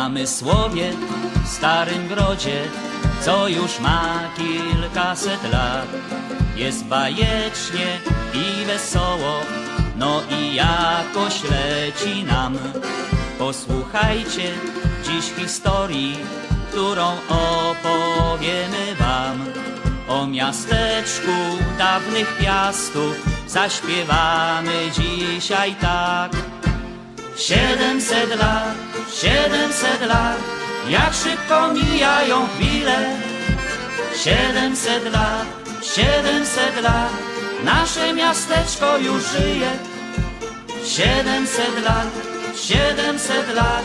Namysłowie w starym grodzie, co już ma kilkaset lat. Jest bajecznie i wesoło, no i jakoś leci nam. Posłuchajcie dziś historii, którą opowiemy wam. O miasteczku dawnych piastów zaśpiewamy dzisiaj tak. Siedemset lat, siedemset lat, jak szybko mijają chwile. Siedemset lat, siedemset lat, nasze miasteczko już żyje. Siedemset lat, siedemset lat,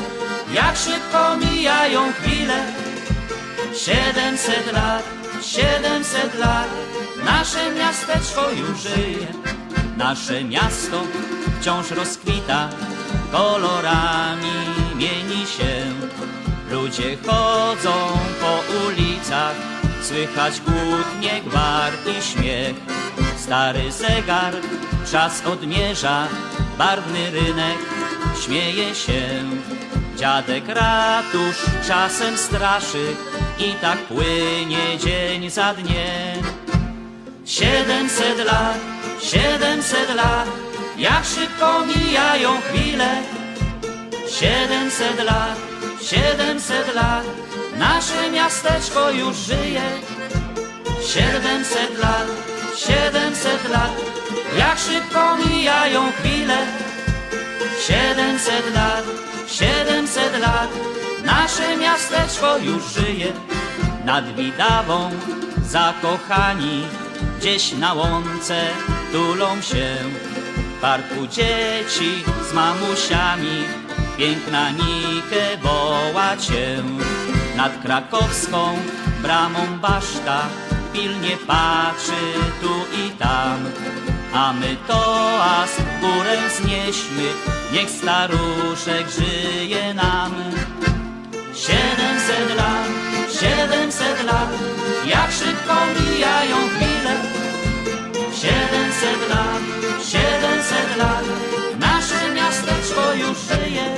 jak szybko mijają chwile. Siedemset lat, siedemset lat, nasze miasteczko już żyje. Nasze miasto wciąż rozkwita, kolorami mieni się. Ludzie chodzą po ulicach, słychać głódnie gwar i śmiech. Stary zegar czas odmierza, barwny rynek śmieje się. Dziadek ratusz czasem straszy i tak płynie dzień za dniem. Siedemset lat, siedemset lat, jak szybko mijają chwile. Siedemset lat, siedemset lat, nasze miasteczko już żyje. Siedemset lat, siedemset lat, jak szybko mijają chwile. Siedemset lat, siedemset lat, nasze miasteczko już żyje. Nad Widawą zakochani gdzieś na łące tulą się. W parku dzieci z mamusiami piękna Nike woła cię. Nad krakowską bramą baszta pilnie patrzy tu i tam. A my toast w górę znieśmy, niech staruszek żyje nam. Siedemset lat, siedemset lat, jak szybko mijają chwile. Siedemset lat, siedemset lat, nasze miasteczko już żyje.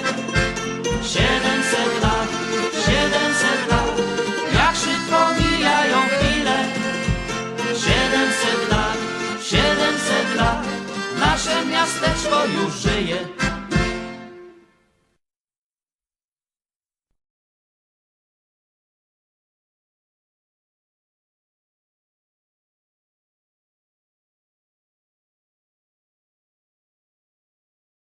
Miasteczko już żyje.